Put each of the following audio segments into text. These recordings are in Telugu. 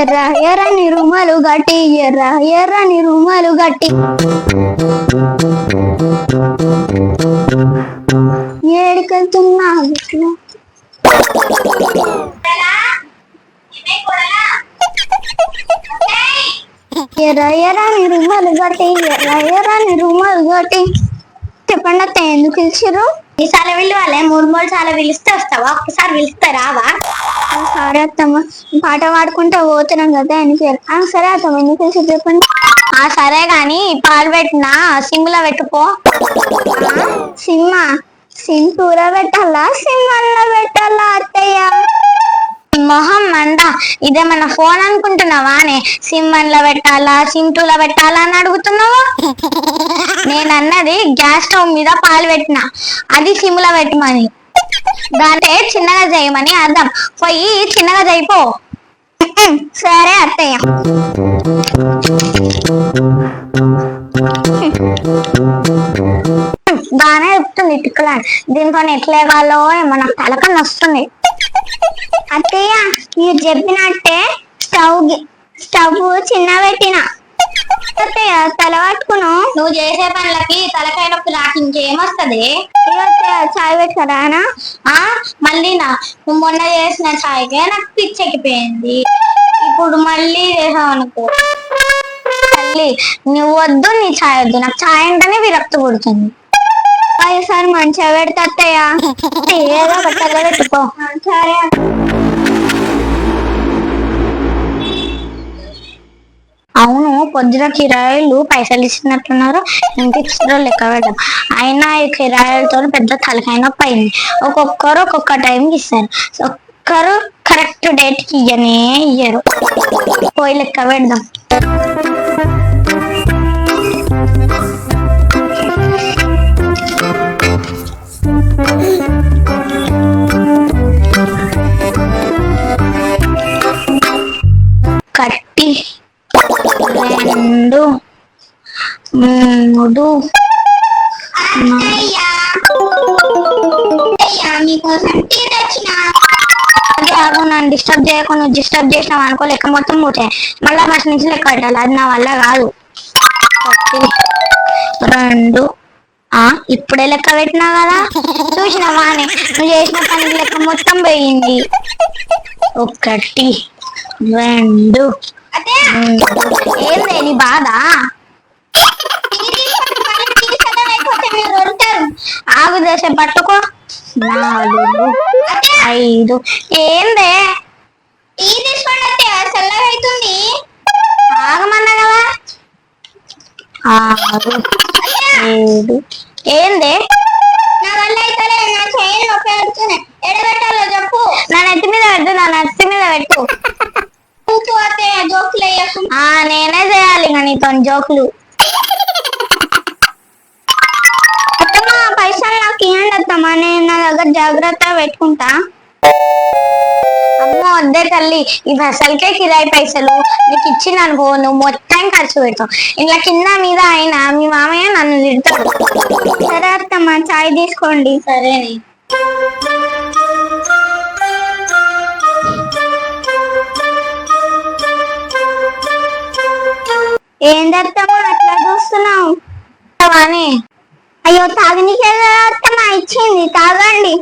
ఎర్ర ఎర్రని రుమాలు గట్టి ఎర్ర ఎర్రని రుమాలు గట్టి. ఏడికెళ్తున్నా. ఎర్ర ఎర్రని రుమాలు గట్టి ఎర్ర ఎర్రని రుమాలు గట్టి. చెప్పండి అత్త ఎందుకు పిలిచిర్రు? ఈసారి పిలవాలే? మూడు మూడు సార్లు పిలిస్తే వస్తావా? ఒక్కసారి పిలిస్తే రావా? సరే అత్తమ్మ. పాట పాడుకుంటా పోతున్నాం కదా ఆ, సరే అత్తమ్మ ఎందుకు పిలిచి చెప్పండి. ఆ సరే గాని పాలు పెట్టినా? సిమ్లో పెట్టుకో సిమ్మ సిమ్ కూర పెట్టాలా? సిమ్ అల్ల పెట్టాలా అత్తయ్య? మొహం మంద. ఇదేమన్నా ఫోన్ అనుకుంటున్నావానే? సిమ్ వన్లో పెట్టాలా? సిమ్ టూలో పెట్టాలా అని అడుగుతున్నావా? నేను అన్నది గ్యాస్ స్టవ్ మీద పాలు పెట్టిన. అది సిమ్లో పెట్టమని. దాంటే చిన్నగా చేయమని అర్థం. పోయి చిన్నగా చేయిపో. సరే అత్తయ్య. బాగానే చెప్తుంది టిక్కులా దీంతో ఎట్లా ఇవ్వాలో ఏమో నాకు తలక నొస్తుంది అత్తయ్య మీరు చెప్పినట్టే స్టవ్ స్టవ్ చిన్న పెట్టిన. నువ్వు చేసే పనులకి తలకాయ నొప్పి నాకు ఇంకేమొస్తుంది చాయ్ పెట్టరానా ఆ మళ్ళీ నా నువ్వు మొన్న చేసిన ఛాయ్కే నాకు పిచ్చెక్కిపోయింది ఇప్పుడు మళ్ళీ చేసావు అనుకో. మళ్ళీ నువ్వు వద్దు నీ ఛాయ్ వద్దు. నాకు ఛాయ్ అంటేనే విరక్తి పుడుతుంది. ఒకసారి మంచిగా పెడతా అత్తయ్య ఏదో ఒకటి పెట్టుకో. సరే అవును పొద్దున కిరాయిలు పైసలు ఇచ్చినట్టున్నారు. ఇంటి ఇచ్చారో లెక్క పెట్టాం అయినా ఈ కిరాయిలతో పెద్ద తలకాయ నొప్పి అయింది ఒక్కొక్కరు ఒక్కొక్క టైంకి ఇస్తారు. ఒక్కరు కరెక్ట్ డేట్కి ఇయ్యనే ఇయ్యరు. పోయి లెక్క పెడదాం. కట్టి రెండు. మూడు. నన్ను డిస్టర్బ్ చేయకుండా డిస్టర్బ్ చేసినావు అనుకో లెక్క మొత్తం మూటే మళ్ళా ఫస్ట్ నుంచి లెక్క పెట్టాలి అది నా వల్ల కాదు. రెండు. ఆ ఇప్పుడే లెక్క పెట్టినా కదా? చూసినావా అని నువ్వు చేసిన పని లెక్క మొత్తం పోయింది. ఒకటి రెండు. ఏంది నీ బాధ? ఆగు దశ పట్టుకో. నాలుగు ఐదు. ఏందే? ఈ తీసుకోండి అత్తయ్య చల్లగా అవుతుంది ఆగమన్నా కదా ఆరు ఏడు. ఏందే? ఆ నేనే చేయాలి కానీ నీతో జోకులు. అత్తమ్మ పైసలు నాకు ఇవ్వండి అత్తమ్మ నేను నా దగ్గర జాగ్రత్త పెట్టుకుంటా. అమ్మో వద్దే తల్లి ఇవి అసలుకే కిరాయి పైసలు. నీకు ఇచ్చిన అనుకో నువ్వు మొత్తం ఖర్చు పెడతావు. ఇలా కింద మీద అయినా మీ మామయ్య నన్ను తిడతాడు. సరే అత్తమ్మ చాయ్ తీసుకోండి. సరేనే. ఏందత్తమ్మ అట్లా చూస్తున్నావు అని అయ్యో తాగనీకే కదా ఇచ్చింది. తాగండి.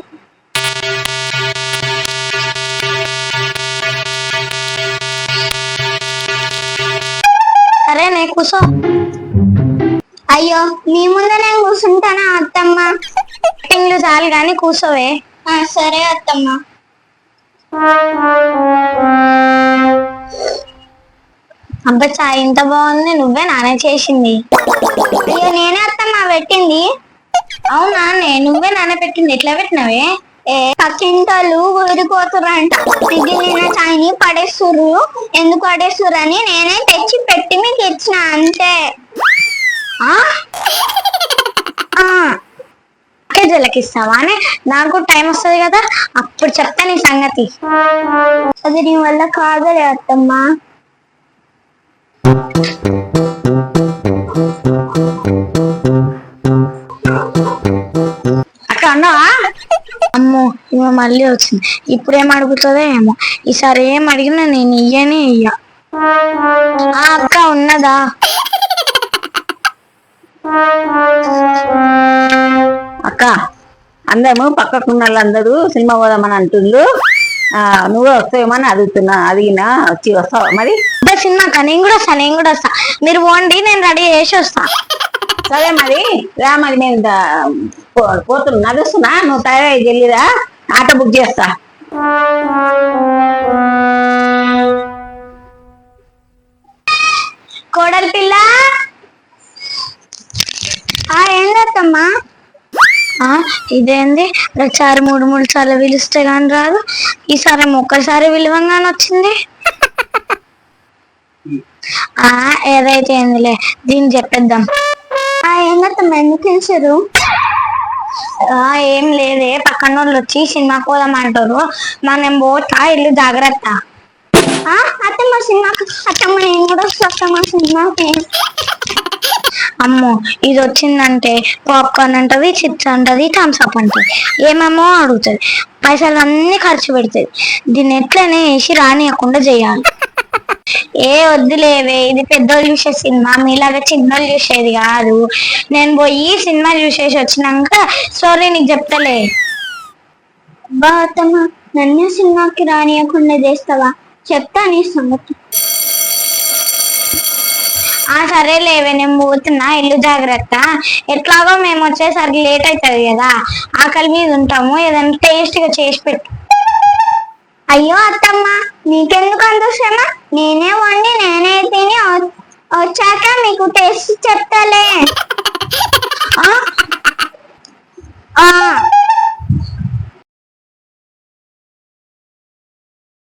సరేనే కూసో. అయ్యో మీ నేను కూర్చుంటానా అత్తమ్మ? టింగ్లు చాలు కానీ కూసోవే. ఆ, సరే అత్తమ్మ. అబ్బా చాయ్ ఇంత బాగుంది. నువ్వే నానే చేసింది. అయ్యో నేనే అత్తమ్మ పెట్టింది. అవునా నువ్వే నాన్న పెట్టింది. ఎట్లా పెట్టినవే? ఏ పక్కింటోళ్ళు ఊరిపోతురంట మిగిలిన చాయ్ని పడేస్తురు ఎందుకు పడేస్తుర్రు అని నేనే తెచ్చి పెట్టి మీకు ఇచ్చిన అంతే. ఆ? జలకి ఇస్తావా అని నాకు టైం వస్తుంది కదా అప్పుడు చెప్తా నీ సంగతి. అది నీ వల్ల కాదలే అత్తమ్మా. అక్కడ ఉన్నావా అమ్మో మళ్ళీ వచ్చింది. ఇప్పుడు ఏం అడుగుతుందో ఏమో. ఈసారి ఏం అడిగినా నేను ఇయ్యనే ఇయ్య. ఆ అక్క ఉన్నదా? అక్క అందరము పక్కకున్న వాళ్ళందరూ సినిమా పోదామని అంటుండ్రు. ఆ, నువ్వు వస్తావేమని అడుగుతున్నా అడిగినా వచ్చి వస్తావా మరి? అదే సినిమాకా నేను కూడా వస్తా నేను కూడా వస్తా. మీరు పోండి నేను రెడీ చేసి వస్తా. సరే మరి రా మరి నేను పోతున్నా. నడుస్తున్నా నువ్వు తయారై వెళ్ళిరా ఆటో బుక్ చేస్తా. కోడలి పిల్ల? ఆ ఏం చేస్తామ్మా? ఆ ఇదేంది? ప్రతిసారి మూడు మూడు సార్లు పిలిస్తే కానీ రాదు. ఈసారి ఒక్కసారి పిలవంగానే వచ్చింది. ఆ ఏదైతే ఏందిలే దీన్ని చెప్పేద్దాం. ఆ ఏం ఎందుకు పిలిచారు ఆ ఏం లేదే పక్కన వాళ్ళు వచ్చి సినిమాకి పోదామంటారు. మనం పోతా ఇల్లు జాగ్రత్త. ఆ అత్తమ్మ సినిమాకి అత్తమ్మ నేను కూడా వస్తా అత్తమ్మ సినిమాకి. అమ్మో ఇది వచ్చిందంటే పాప్కార్న్ అంటది చిప్స్ అంటది థమ్స్ అప్ అంటది. ఏమేమో అడుగుతుంది. పైసలు అన్ని ఖర్చు పెడుతుంది. దీన్ని ఎట్లనే వేసి రానియకుండా చేయాలి. ఏ వద్దులేవే ఇది పెద్దోళ్ళు చూసే సినిమా మీలాగా చిన్నోళ్ళు చూసేది కాదు. నేను పోయి సినిమా చూసేసి వచ్చినాక సారీ నీకు చెప్తలే. బాతమ్మ నన్ను సినిమాకి రానియకుండా చేస్తావా? చెప్తా నీ సంగతి. ఆ సరే లేవే నేను పోతున్నా ఇల్లు జాగ్రత్త. ఎట్లాగో మేము వచ్చేసరికి లేట్ అవుతుంది కదా. ఆకలి మీద ఉంటాము ఏదైనా టేస్ట్గా చేసి పెట్టు. అయ్యో అత్తమ్మ నీకెందుకు అంత శ్రమ? నేనే వండి నేనే తిని వచ్చాక మీకు టేస్ట్ చెప్తాలే. ఆ?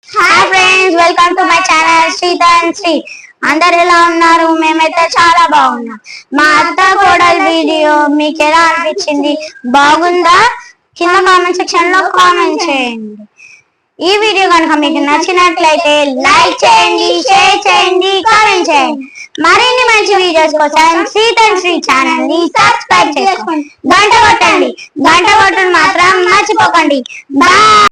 Hi friends welcome to my channel Shritha and Sri అందరు ఎలా ఉన్నారు? మేమైతే చాలా బాగున్నాం. మా అత్త కోడల్ వీడియో మీకు ఎలా అనిపించింది? బాగుందా? కింద కామెంట్ సెక్షన్లో కామెంట్ చేయండి. ఈ వీడియో కనుక మీకు నచ్చినట్లయితే లైక్ చేయండి షేర్ చేయండి కామెంట్ చేయండి. మరిన్ని మంచి వీడియోస్ కోసం సీత అండ్ శ్రీ ఛానల్ని సబ్స్క్రైబ్ చేసుకోండి. గంట కొట్టండి. గంట కొట్టడం మాత్రం మర్చిపోకండి. బాయ్.